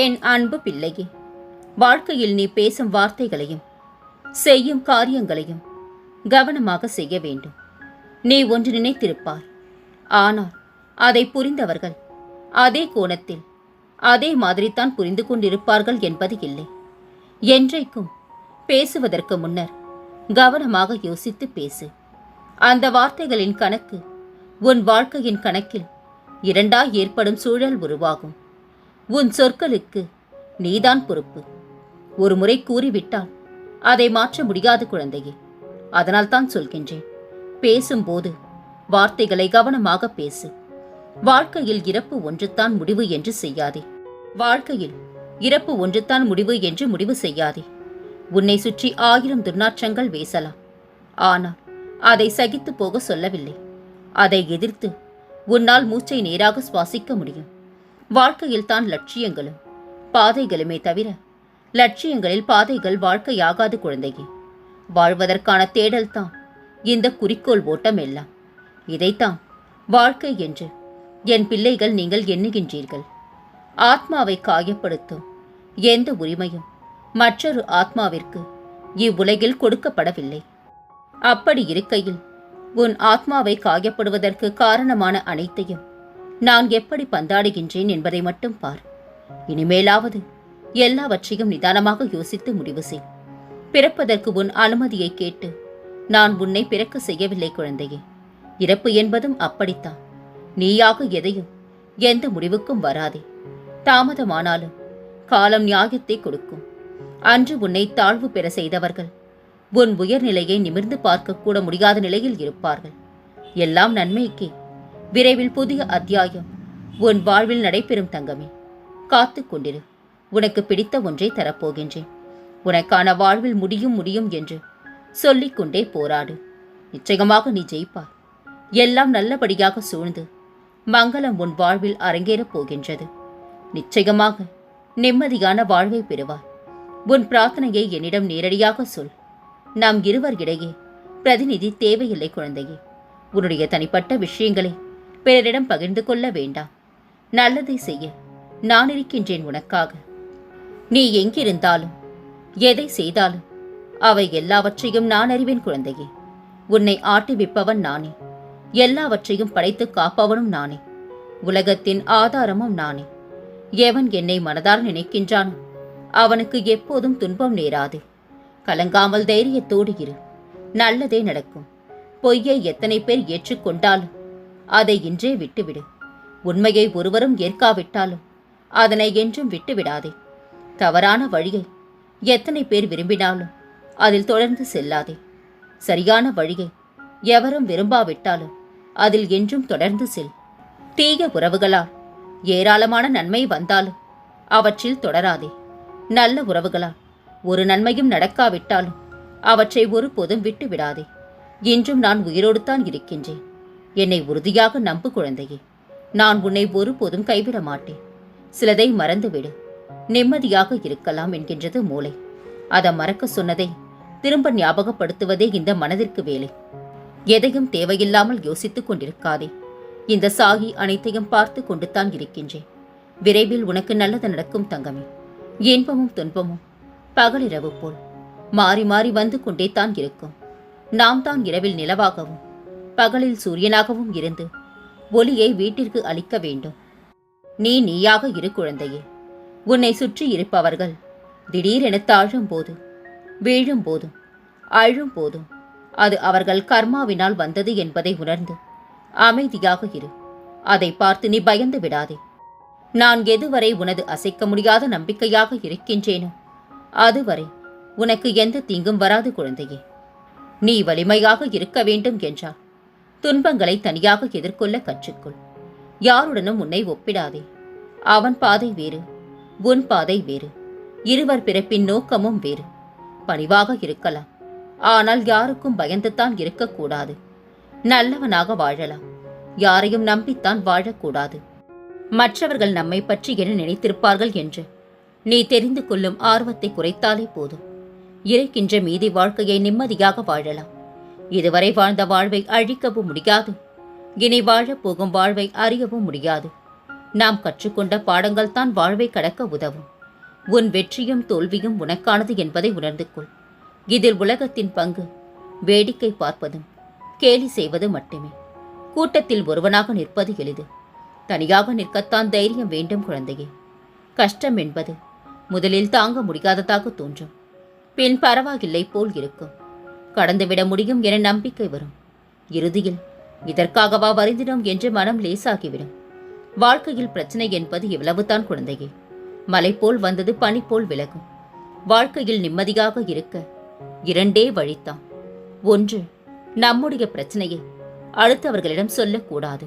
என் அன்பு பிள்ளையே? வாழ்க்கையில் நீ பேசும் வார்த்தைகளையும் செய்யும் காரியங்களையும் கவனமாக செய்ய வேண்டும். நீ ஒன்று நினைத்திருப்பாய் ஆனால் அதை புரிந்தவர்கள் அதே கோணத்தில் அதே மாதிரித்தான் புரிந்து கொண்டிருப்பார்கள் என்பது இல்லை. என்றைக்கும் பேசுவதற்கு முன்னர் கவனமாக யோசித்து பேசு. அந்த வார்த்தைகளின் கணக்கு உன் வாழ்க்கையின் கணக்கில் இரண்டாய் ஏற்படும் சூழல் உருவாகும். உன் சொற்களுக்கு நீதான் பொறுப்பு. ஒரு முறை கூறிவிட்டால் அதை மாற்ற முடியாது குழந்தையே. அதனால் தான் சொல்கின்றேன். பேசும்போது வார்த்தைகளை கவனமாக பேசு. வாழ்க்கையில் இறப்பு ஒன்றுதான் முடிவு என்று செய்யாதே. வாழ்க்கையில் இறப்பு ஒன்றுதான் முடிவு என்று முடிவு செய்யாதே. உன்னை சுற்றி ஆயிரம் துர்நாற்றங்கள் வீசலாம். ஆனால் அதை சகித்து போக சொல்லவில்லை. அதை எதிர்த்து உன்னால் மூச்சை நேராக சுவாசிக்க முடியும். வாழ்க்கையில் தான் லட்சியங்களும் பாதைகளுமே தவிர லட்சியங்களில் பாதைகள் வாழ்க்கையாகாது குழந்தையே. வாழ்வதற்கான தேடல் தான் இந்த குறிக்கோள் ஓட்டம் எல்லாம். இதைத்தான் வாழ்க்கை என்று என் பிள்ளைகள் நீங்கள் எண்ணுகின்றீர்கள். ஆத்மாவை காயப்படுத்தும் எந்த உரிமையும் மற்றொரு ஆத்மாவிற்கு இவ்வுலகில் கொடுக்கப்படவில்லை. அப்படி இருக்கையில் உன் ஆத்மாவை காயப்படுவதற்கு காரணமான அனைத்தையும் நான் எப்படி பந்தாடுகின்றேன் என்பதை மட்டும் பார். இனிமேலாவது எல்லாவற்றையும் நிதானமாக யோசித்து முடிவு செய். பிறப்பதற்கு உன் அனுமதியை கேட்டு நான் உன்னை பிறக்க செய்யவில்லை குழந்தையே. இறப்பு என்பதும் அப்படித்தான். நீயாக எதையும் எந்த முடிவுக்கும் வராதே. தாமதமானாலும் காலம் நியாயத்தை கொடுக்கும். அன்று உன்னை தாழ்வு பெற செய்தவர்கள் உன் உயர்நிலையை நிமிர்ந்து பார்க்க கூட முடியாத நிலையில் இருப்பார்கள். எல்லாம் நன்மைக்கே. விரைவில் புதிய அத்தியாயம். உன் வாழ்வில் நடைபெறும் தங்கமே காத்துக் கொண்டிரு. உனக்கு பிடித்த ஒன்றை தரப்போகின்றேன். உனக்கான வாழ்வில் முடியும் முடியும் என்று சொல்லிக்கொண்டே போராடு. நிச்சயமாக நீ ஜெயிப்பாய். எல்லாம் நல்லபடியாக சூழ்ந்து மங்களம் உன் வாழ்வில் அரங்கேறப் போகின்றது. நிச்சயமாக நிம்மதியான வாழ்வை பெறுவாய். உன் பிரார்த்தனையை என்னிடம் நேரடியாக சொல். நாம் இருவர் இடையே பிரதிநிதி தேவையில்லை குழந்தையே. உன்னுடைய தனிப்பட்ட விஷயங்களை பிறரிடம் பகிர்ந்து கொள்ள வேண்டாம். நல்லதை செய்ய நான் இருக்கின்றேன் உனக்காக. நீ எங்கிருந்தாலும் எதை செய்தாலும் அவை எல்லாவற்றையும் நான் அறிவேன் குழந்தையே. உன்னை ஆட்டிவிப்பவன் நானே. எல்லாவற்றையும் படைத்து காப்பவனும் நானே. உலகத்தின் ஆதாரமும் நானே. எவன் என்னை மனதால் நினைக்கின்றானோ அவனுக்கு எப்போதும் துன்பம் நேராது. கலங்காமல் தைரியத்தோடு இரு. நல்லதே நடக்கும். பொய்யை எத்தனை பேர் ஏற்றுக்கொண்டாலும் அதை இன்றே விட்டுவிடு. உண்மையை ஒருவரும் ஏற்காவிட்டாலும் அதனை என்றும் விட்டுவிடாதே. தவறான வழியை எத்தனை பேர் விரும்பினாலும் அதில் தொடர்ந்து செல்லாதே. சரியான வழியை எவரும் விரும்பாவிட்டாலும் அதில் என்றும் தொடர்ந்து செல். தீய உறவுகளால் ஏராளமான நன்மை வந்தாலும் அவற்றில் தொடராதே. நல்ல உறவுகளால் ஒரு நன்மையும் நடக்காவிட்டாலும் அவற்றை ஒருபோதும் விட்டு விடாதே இன்றும் நான் உயிரோடு தான் இருக்கின்றேன். என்னை உறுதியாக நம்பு குழந்தையே. நான் உன்னை ஒருபோதும் கைவிட மாட்டேன். சிலதை மறந்துவிடு. நிம்மதியாக இருக்கலாம் என்கின்றது மூளை. அதை மறக்க சொன்னதை திரும்ப ஞாபகப்படுத்துவதே இந்த மனதிற்கு வேலை. எதையும் தேவையில்லாமல் யோசித்துக் கொண்டிருக்காதே. இந்த சாகி அனைத்தையும் பார்த்து கொண்டு தான் இருக்கின்றேன். விரைவில் உனக்கு நல்லது நடக்கும் தங்கமே. இன்பமும் துன்பமும் பகலிரவு போல். மாறி மாறி வந்து கொண்டே தான் இருக்கும். நாம் தான் இரவில் நிலவாகவும் பகலில் சூரியனாகவும் இருந்து ஒளியை வீட்டிற்கு அளிக்க வேண்டும். நீ நீயாக இரு குழந்தையே. உன்னை சுற்றி இருப்பவர்கள் திடீரென தாழும் போது வீழும் போதும் அழும் போதும் அது அவர்கள் கர்மாவினால் வந்தது என்பதை உணர்ந்து அமைதியாக இரு. அதை பார்த்து நீ பயந்து விடாதே. நான் எதுவரை உனது அசைக்க முடியாத நம்பிக்கையாக இருக்கின்றேனோ அதுவரை உனக்கு எந்த தீங்கும் வராது குழந்தையே. நீ வலிமையாக இருக்க வேண்டும் என்றால் துன்பங்களை தனியாக எதிர்கொள்ள கற்றுக்கொள். யாருடனும் உன்னை ஒப்பிடாதே. அவன் பாதை வேறு உன் பாதை வேறு. இருவர் பிறப்பின் நோக்கமும் வேறு. பணிவாக இருக்கலாம். ஆனால் யாருக்கும் பயந்துதான் இருக்கக்கூடாது. நல்லவனாக வாழலாம். யாரையும் நம்பித்தான் வாழக்கூடாது. மற்றவர்கள் நம்மை பற்றி என்ன நினைத்திருப்பார்கள் என்று நீ தெரிந்து கொள்ளும் ஆர்வத்தை குறைத்தாலே போதும். இருக்கின்ற மீதி வாழ்க்கையை நிம்மதியாக வாழலாம். இதுவரை வாழ்ந்த வாழ்வை அழிக்கவும் முடியாது. இனி வாழப் போகும் வாழ்வை அறியவும் முடியாது. நாம் கற்றுக்கொண்ட பாடங்கள் தான் வாழ்வை கடக்க உதவும். உன் வெற்றியும் தோல்வியும் உனக்கானது என்பதை உணர்ந்து கொள். இதில் உலகத்தின் பங்கு வேடிக்கை பார்ப்பதும் கேலி செய்வது மட்டுமே. கூட்டத்தில் ஒருவனாக நிற்பது எளிது. தனியாக நிற்கத்தான் தைரியம் வேண்டும் குழந்தையே. கஷ்டம் என்பது முதலில் தாங்க முடியாததாக தோன்றும். பின் பரவாயில்லை போல் இருக்கும். கடந்துவிட முடியும் என நம்பிக்கை வரும். இறுதியில் இதற்காகவா வருந்தினோம் என்று மனம் லேசாகிவிடும். வாழ்க்கையில் பிரச்சனை என்பது இவ்வளவுதான் குழந்தையே. மலை போல் வந்தது பனி போல் விலகும். வாழ்க்கையில் நிம்மதியாக இருக்க இரண்டே வழித்தான். ஒன்று நம்முடைய பிரச்சனையை அடுத்தவர்களிடம் சொல்லக்கூடாது.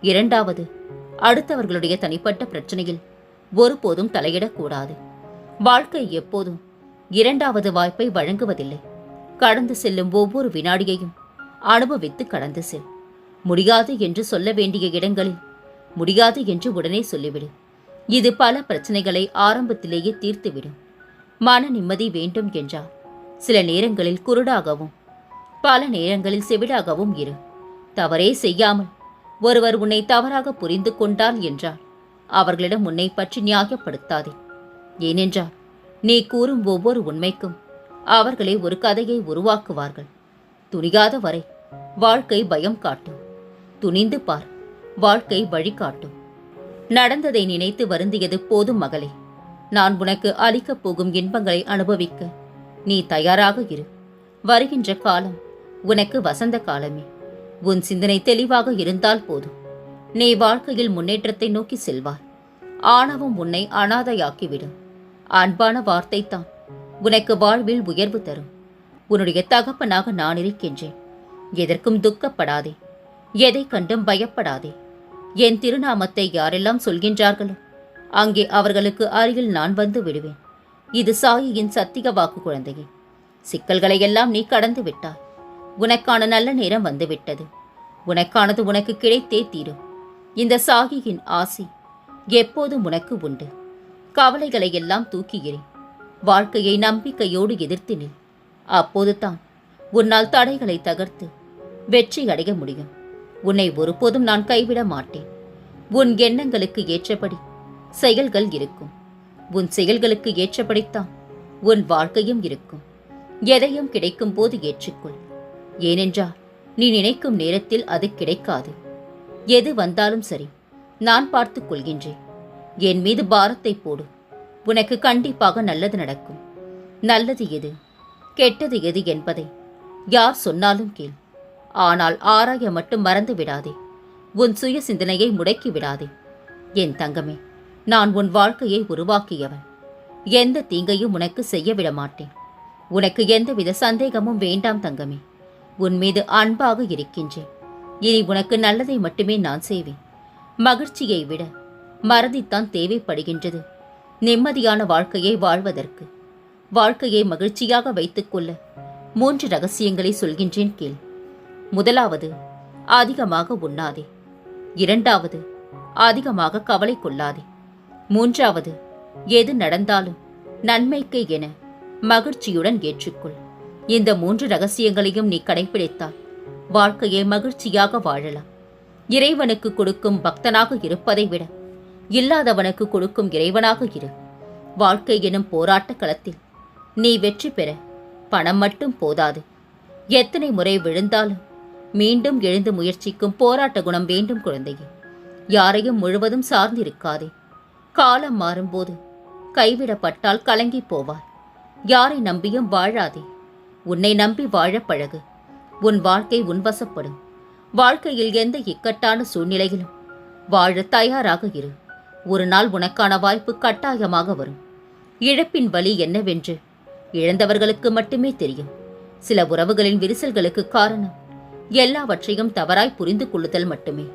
இரண்டாவது அடுத்தவர்களுடைய தனிப்பட்ட பிரச்சனையில் ஒருபோதும் தலையிடக்கூடாது. வாழ்க்கை எப்போதும் இரண்டாவது வாய்ப்பை வழங்குவதில்லை. கடந்து செல்லும் ஒவ்வொரு வினாடியையும் அனுபவித்து கடந்து செல். முடியாது என்று சொல்ல வேண்டிய இடங்களில் முடியாது என்று உடனே சொல்லிவிடு. இது பல பிரச்சனைகளை ஆரம்பத்திலேயே தீர்த்துவிடும். மன நிம்மதி வேண்டும் என்றால் சில நேரங்களில் குருடாகவும் பல நேரங்களில் செவிடாகவும் இரு. தவறே செய்யாமல் ஒருவர் உன்னை தவறாக புரிந்து கொண்டார் என்றால் அவர்களிடம் உன்னை பற்றி நியாயப்படுத்தாதே. ஏனென்றால் நீ கூறும் ஒவ்வொரு உண்மைக்கும் அவர்களே ஒரு கதையை உருவாக்குவார்கள். துணியாத வரை வாழ்க்கை பயம் காட்டும். துணிந்து பார் வாழ்க்கை வழிகாட்டும் நடந்ததை நினைத்து வருந்தியது போதும் மகளே. நான் உனக்கு அளிக்கப் போகும் இன்பங்களை அனுபவிக்க நீ தயாராக இரு. வருகின்ற காலம் உனக்கு வசந்த காலமே. உன் சிந்தனை தெளிவாக இருந்தால் போதும். நீ வாழ்க்கையில் முன்னேற்றத்தை நோக்கி செல்வாய். ஆணவம் உன்னை அனாதையாக்கிவிடும். அன்பான வார்த்தை தான் உனக்கு வாழ்வில் உயர்வு தரும். உன்னுடைய தகப்பனாக நான் இருக்கின்றேன். எதற்கும் துக்கப்படாதே. எதை கண்டும் பயப்படாதே. என் திருநாமத்தை யாரெல்லாம் சொல்கின்றார்களோ அங்கே அவர்களுக்கு அருகில் நான் வந்து விடுவேன். இது சாயியின் சத்திய வாக்கு குழந்தையே. சிக்கல்களை எல்லாம் நீ கடந்து விட்டாய். உனக்கான நல்ல நேரம் வந்துவிட்டது. உனக்கானது உனக்கு கிடைத்தே தீரும். இந்த சாகியின் ஆசி எப்போதும் உனக்கு உண்டு. கவலைகளை எல்லாம் தூக்கி வாழ்க்கையை நம்பிக்கையோடு எதிர்த்து நில். அப்போது தான் உன்னால் தடைகளை தகர்த்து வெற்றி அடைய முடியும். உன்னை ஒருபோதும் நான் கைவிட மாட்டேன். உன் எண்ணங்களுக்கு ஏற்றபடி செயல்கள் இருக்கும். உன் செயல்களுக்கு ஏற்றபடித்தான் உன் வாழ்க்கையும் இருக்கும். எதையும் கிடைக்கும் போது ஏற்றுக்கொள். ஏனென்றால் நீ நினைக்கும் நேரத்தில் அது கிடைக்காது. எது வந்தாலும் சரி நான் பார்த்துக் கொள்கின்றேன். என் மீது பாரத்தை போடு. உனக்கு கண்டிப்பாக நல்லது நடக்கும். நல்லது எது? கெட்டது எது என்பதை யார் சொன்னாலும் கேள். ஆனால் ஆராய மட்டும் மறந்து விடாதே. உன் சுய சிந்தனையை முடக்கி விடாதே. என் தங்கமே நான் உன் வாழ்க்கையை உருவாக்கியவன். எந்த தீங்கையும் உனக்கு செய்ய விட மாட்டேன். உனக்கு எந்தவித சந்தேகமும் வேண்டாம் தங்கமே. உன் மீது அன்பாக இருக்கின்றேன். இனி உனக்கு நல்லதை மட்டுமே நான் செய்வேன். மகிழ்ச்சியை விட மறதித்தான் தேவைப்படுகின்றது. நிம்மதியான வாழ்க்கையை வாழ்வதற்கு. வாழ்க்கையை மகிழ்ச்சியாக வைத்துக்கொள்ள மூன்று ரகசியங்களை சொல்கின்றேன் கேள். முதலாவது அதிகமாக உண்ணாதே. இரண்டாவது அதிகமாக கவலை கொள்ளாதே. மூன்றாவது எது நடந்தாலும் நன்மைக்கு என மகிழ்ச்சியுடன் ஏற்றுக்கொள். இந்த மூன்று ரகசியங்களையும் நீ கடைபிடித்தால் வாழ்க்கையை மகிழ்ச்சியாக வாழலாம். இறைவனுக்கு கொடுக்கும் பக்தனாக இருப்பதை விட இல்லாதவனுக்கு கொடுக்கும் இறைவனாக இரு. வாழ்க்கை எனும் போராட்ட களத்தில் நீ வெற்றி பெற பணம் மட்டும் போதாது. எத்தனை முறை விழுந்தாலும் மீண்டும் எழுந்து முயற்சிக்கும் போராட்ட குணம் வேண்டும் குழந்தையே. யாரையும் முழுவதும் சார்ந்திருக்காதே. காலம் மாறும்போது கைவிடப்பட்டால் கலங்கி போவாய். யாரை நம்பியும் வாழாதே. உன்னை நம்பி வாழ பழகு. உன் வாழ்க்கை உன்வசப்படும். வாழ்க்கையில் எந்த இக்கட்டான சூழ்நிலையிலும் வாழ தயாராக இரு. ஒரு நாள் உனக்கான வாய்ப்பு கட்டாயமாக வரும். இழப்பின் வலி என்னவென்று இழந்தவர்களுக்கு மட்டுமே தெரியும். சில உறவுகளின் விரிசல்களுக்கு காரணம் எல்லாவற்றையும் தவறாய் புரிந்து கொள்ளுதல் மட்டுமே.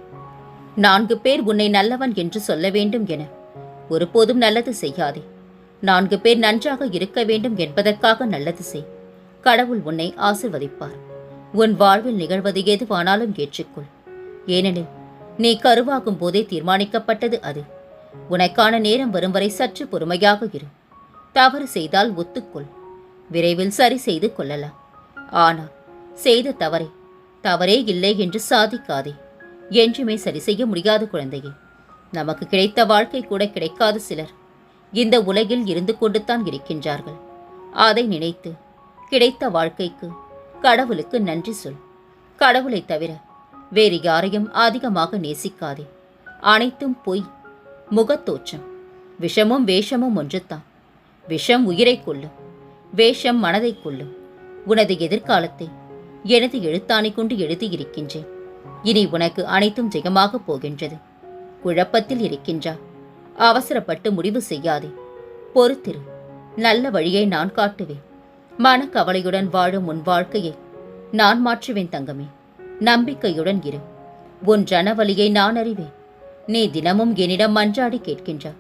நான்கு பேர் உன்னை நல்லவன் என்று சொல்ல வேண்டும் என ஒருபோதும் நல்லது செய்யாதே. நான்கு பேர் நன்றாக இருக்க வேண்டும் என்பதற்காக நல்லது செய். கடவுள் உன்னை ஆசிர்வதிப்பார். உன் வாழ்வில் நிகழ்வது எதுவானாலும் ஏற்றுக்கொள். ஏனெனில் நீ கருவாகும் போதே தீர்மானிக்கப்பட்டது அது. உனக்கான நேரம் வரும் வரை சற்று பொறுமையாக இரு. தவறு செய்தால் ஒத்துக்கொள். விரைவில் சரி செய்து கொள்ளலாம். ஆனால் செய்த தவறை தவறே இல்லை என்று சாதிக்காதே. என்றுமே சரி செய்ய முடியாத குழந்தையே. நமக்கு கிடைத்த வாழ்க்கை கூட கிடைக்காத சிலர். இந்த உலகில் இருந்து கொண்டுதான் இருக்கின்றார்கள். அதை நினைத்து கிடைத்த வாழ்க்கைக்கு கடவுளுக்கு நன்றி சொல். கடவுளை தவிர வேறு யாரையும் அதிகமாக நேசிக்காதே. அனைத்தும் பொய். முகத்தோற்றம். விஷமும் வேஷமும் ஒன்றுத்தான் விஷம் உயிரை கொள்ளும் வேஷம் மனதை கொள்ளும் உனது எதிர்காலத்தை எனது எழுத்தாணை கொண்டு எழுதியிருக்கின்றேன். இனி உனக்கு அனைத்தும் ஜெயமாக போகின்றது. குழப்பத்தில் இருக்கின்றா. அவசரப்பட்டு முடிவு செய்யாதே. பொறுத்திரு. நல்ல வழியை நான் காட்டுவேன். மனக்கவலையுடன் வாழும் உன் வாழ்க்கையை நான் மாற்றுவேன் தங்கமே. நம்பிக்கையுடன் இரு. உன் ஜனவலியை நான் அறிவேன். நீ தினமும் என்னிடம் மன்றாடி கேட்கின்றாய்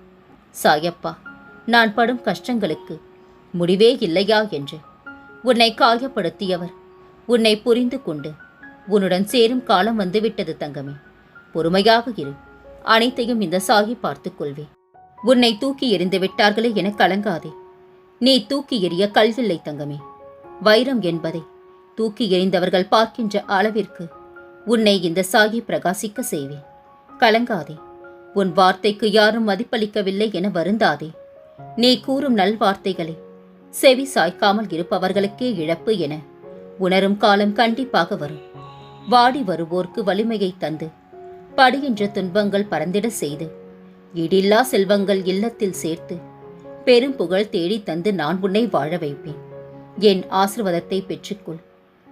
சாயப்பா நான் படும் கஷ்டங்களுக்கு முடிவே இல்லையா என்று. உன்னை காயப்படுத்தியவர் உன்னை புரிந்து கொண்டு உன்னுடன் சேரும் காலம் வந்துவிட்டது தங்கமே. பொறுமையாக இரு. அனைத்தையும் இந்த சாகி பார்த்துக் உன்னை தூக்கி எறிந்து விட்டார்களே என கலங்காதே. நீ தூக்கி எறிய கல்வில்லை தங்கமே. வைரம் என்பதை தூக்கி எறிந்தவர்கள் பார்க்கின்ற அளவிற்கு உன்னை இந்த சாகி பிரகாசிக்க செய்வேன் கலங்காதே. உன் வார்த்தைக்கு யாரும் மதிப்பளிக்கவில்லை என வருந்தாதே. நீ கூறும் நல்வார்த்தைகளை செவி சாய்க்காமல் இருப்பவர்களுக்கே இழப்பு என உணரும் காலம் கண்டிப்பாக வரும். வாடி வருவோர்க்கு வலிமையை தந்து படுகின்ற துன்பங்கள் பறந்திட செய்து இடில்லா செல்வங்கள் இல்லத்தில் சேர்த்து பெரும் புகழ் தேடி தந்து நான் உன்னை வாழ வைப்பேன். என் ஆசிர்வாதத்தை பெற்றுக்கொள்.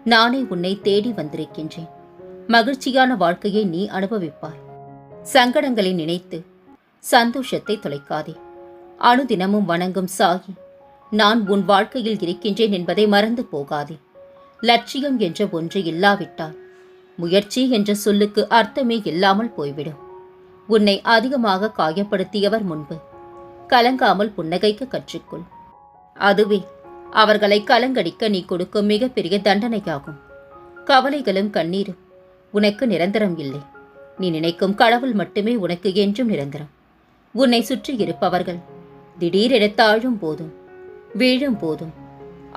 நானே உன்னை தேடி வந்திருக்கின்றேன். மகிழ்ச்சியான வாழ்க்கையை நீ அனுபவிப்பாய். சங்கடங்களை நினைத்து சந்தோஷத்தை தொலைக்காதே. அனுதினமும் வணங்கும் சாகி நான் உன் வாழ்க்கையில் இருக்கின்றேன் என்பதை மறந்து போகாதே. லட்சியம் என்ற ஒன்று இல்லாவிட்டால் முயற்சி என்ற சொல்லுக்கு அர்த்தமே இல்லாமல் போய்விடும். உன்னை அதிகமாக காயப்படுத்தியவர் முன்பு கலங்காமல் புன்னகைக்க கற்றுக்கொள். அதுவே அவர்களை கலங்கடிக்க நீ கொடுக்கும் மிகப்பெரிய தண்டனையாகும். கவலைகளும் கண்ணீரும் உனக்கு நிரந்தரம் இல்லை. நீ நினைக்கும் கடவுள் மட்டுமே உனக்கு என்றும் நிரந்தரம். உன்னை சுற்றி இருப்பவர்கள் திடீரென தாழும் போதும் வீழும் போதும்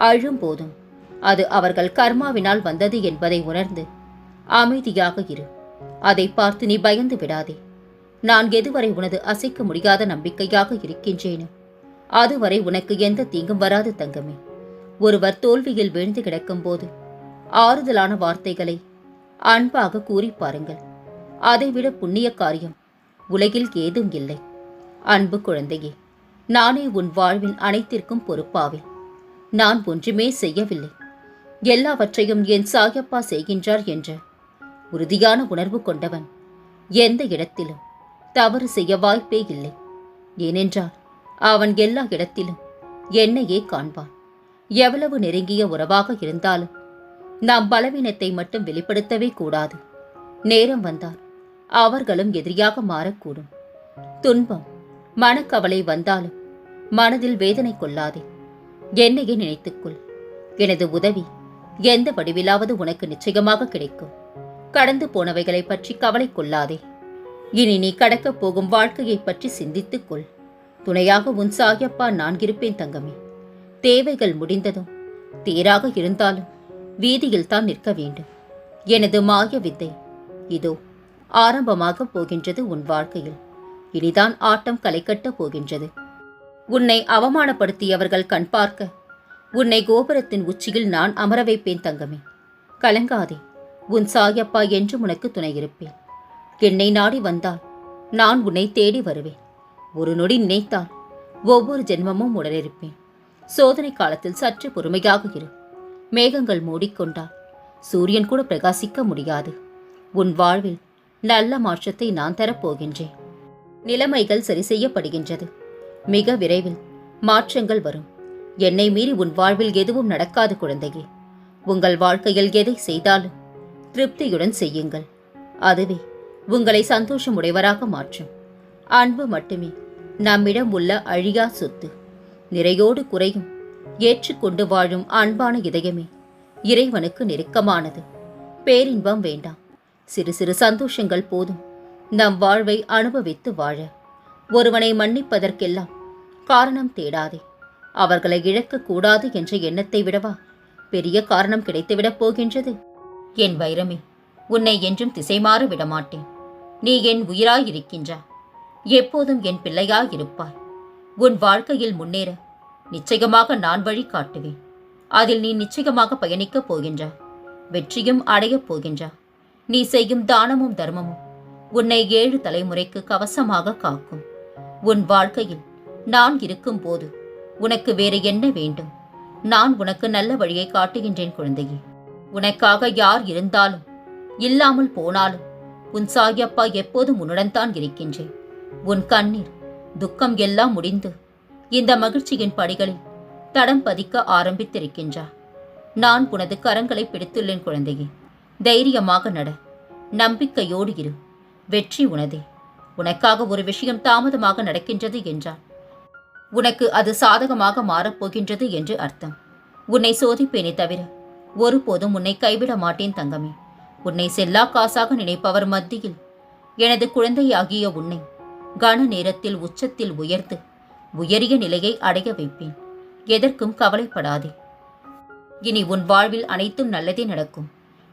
அழும் போதும். அது அவர்கள் கர்மாவினால் வந்தது என்பதை உணர்ந்து அமைதியாக இரு. அதை பார்த்து நீ பயந்து விடாதே. நான் எதுவரை உனது அசைக்க முடியாத நம்பிக்கையாக இருக்கின்றேனோ அதுவரை உனக்கு எந்த தீங்கும் வராது தங்கமே. ஒருவர் தோல்வியில் வீழ்ந்து கிடக்கும்போது ஆறுதலான வார்த்தைகளை அன்பாக கூறி பாருங்கள். அதைவிட புண்ணிய காரியம். உலகில் ஏதும் இல்லை. அன்பு குழந்தையே நானே உன் வாழ்வின் அனைத்திற்கும் பொறுப்பாவேன். நான் ஒன்றுமே செய்யவில்லை. எல்லாவற்றையும் என் சாயப்பா செய்கின்றார் என்ற உறுதியான உணர்வு கொண்டவன் எந்த இடத்திலும் தவறு செய்ய வாய்ப்பே இல்லை. ஏனென்றால் அவன் எல்லா இடத்திலும் என்னையே காண்பான். எவ்வளவு நெருங்கிய உறவாக இருந்தாலும் நாம் பலவீனத்தை மட்டும் வெளிப்படுத்தவே கூடாது. நேரம் வந்தார் அவர்களும் எதிரியாக மாறக்கூடும். துன்பம் மனக்கவலை வந்தாலும் மனதில் வேதனை கொள்ளாதே. என்னையே நினைத்துக்கொள். எனது உதவி எந்த வடிவிலாவது உனக்கு நிச்சயமாக கிடைக்கும். கடந்து போனவைகளை பற்றி கவலை கொள்ளாதே. இனி நீ கடக்கப் போகும் வாழ்க்கையை பற்றி சிந்தித்துக் கொள் துணையாக உன் சாயப்பா நான் இருப்பேன் தங்கமே. தேவைகள் முடிந்ததும் தேராக இருந்தாலும் வீதியில் தான் நிற்க வேண்டும். எனது மாய வித்தை இதோ ஆரம்பமாக போகின்றது உன் வாழ்க்கையில். இனிதான் ஆட்டம் களைக்கட்டப் போகின்றது. உன்னை அவமானப்படுத்தியவர்கள் கண் பார்க்க உன்னை கோபுரத்தின் உச்சியில் நான் அமர வைப்பேன் தங்கமே. கலங்காதே உன் சாயப்பா என்று உனக்கு துணை இருப்பேன். என்னை நாடி வந்தால் நான் உன்னை தேடி வருவேன். ஒரு நொடி நினைத்தால் ஒவ்வொரு ஜென்மமும் உடனிருப்பேன். சோதனை காலத்தில் சற்று பொறுமையாக இரு. மேகங்கள் மூடிக்கொண்டால் சூரியன் கூட பிரகாசிக்க முடியாது. உன் வாழ்வில் நல்ல மாற்றத்தை நான் தரப்போகின்றேன். நிலைமைகள் சரி செய்யப்படுகின்றது. மிக விரைவில் மாற்றங்கள் வரும். என்னை மீறி உன் வாழ்வில் எதுவும் நடக்காது குழந்தையே உங்கள் வாழ்க்கையில் எதை செய்தாலும் திருப்தியுடன் செய்யுங்கள். அதுவே உங்களை சந்தோஷமுடையவராக மாற்றும். அன்பு மட்டுமே நம்மிடம் உள்ள அழியா சொத்து. நிறையோடு குறையும் ஏற்றுக்கொண்டு வாழும் அன்பான இதயமே இறைவனுக்கு நெருக்கமானது. பேரின்பம் வேண்டாம். சிறு சிறு சந்தோஷங்கள் போதும். நம் வாழ்வை அனுபவித்து வாழ. ஒருவனை மன்னிப்பதற்கெல்லாம் காரணம் தேடாதே. அவர்களை இழக்கக்கூடாது என்ற எண்ணத்தை விடவா? பெரிய காரணம் கிடைத்துவிடப் போகின்றது. என் வைரமே உன்னை என்றும் திசை மாற விடமாட்டேன். நீ என் உயிராயிருக்கின்றா. எப்போதும் என் பிள்ளையாயிருப்பாய். உன் வாழ்க்கையில் முன்னேற நிச்சயமாக நான் வழி காட்டுவேன். அதில் நீ நிச்சயமாக பயணிக்கப் போகின்றா. வெற்றியும் அடையப் போகின்றா. நீ செய்யும் தானமும் தர்மமும் உன்னை ஏழு தலைமுறைக்கு கவசமாக காக்கும். உன் வாழ்க்கையில் நான் இருக்கும்போது உனக்கு வேறு என்ன வேண்டும்? நான் உனக்கு நல்ல வழியை காட்டுகின்றேன் குழந்தையே. உனக்காக யார் இருந்தாலும் இல்லாமல் போனாலும் உன் சாயப்பா எப்போதும் உன்னுடன் தான் இருக்கின்றேன். உன் கண்ணீர் துக்கம் எல்லாம் முடிந்து இந்த மகிழ்ச்சியின் படிகளில் தடம் பதிக்க ஆரம்பித்திருக்கின்றா. நான் உனது கரங்களை பிடித்துள்ளேன் குழந்தையே. தைரியமாக நட. நம்பிக்கையோடு இரு. வெற்றி உனதே. உனக்காக ஒரு விஷயம் தாமதமாக நடக்கின்றது என்றான். உனக்கு அது சாதகமாக மாறப்போகின்றது என்று அர்த்தம். உன்னை சோதிப்பேனே தவிர ஒருபோதும் உன்னை கைவிட மாட்டேன் தங்கமே. உன்னை செல்லா காசாக நினைப்பவர் மத்தியில் எனது குழந்தையாகிய உன்னை கன நேரத்தில் உச்சத்தில் உயர்த்து உயரிய நிலையை அடைய வைப்பேன். எதற்கும் கவலைப்படாதே. இனி உன் வாழ்வில் அனைத்தும் நல்லதே நடக்கும்.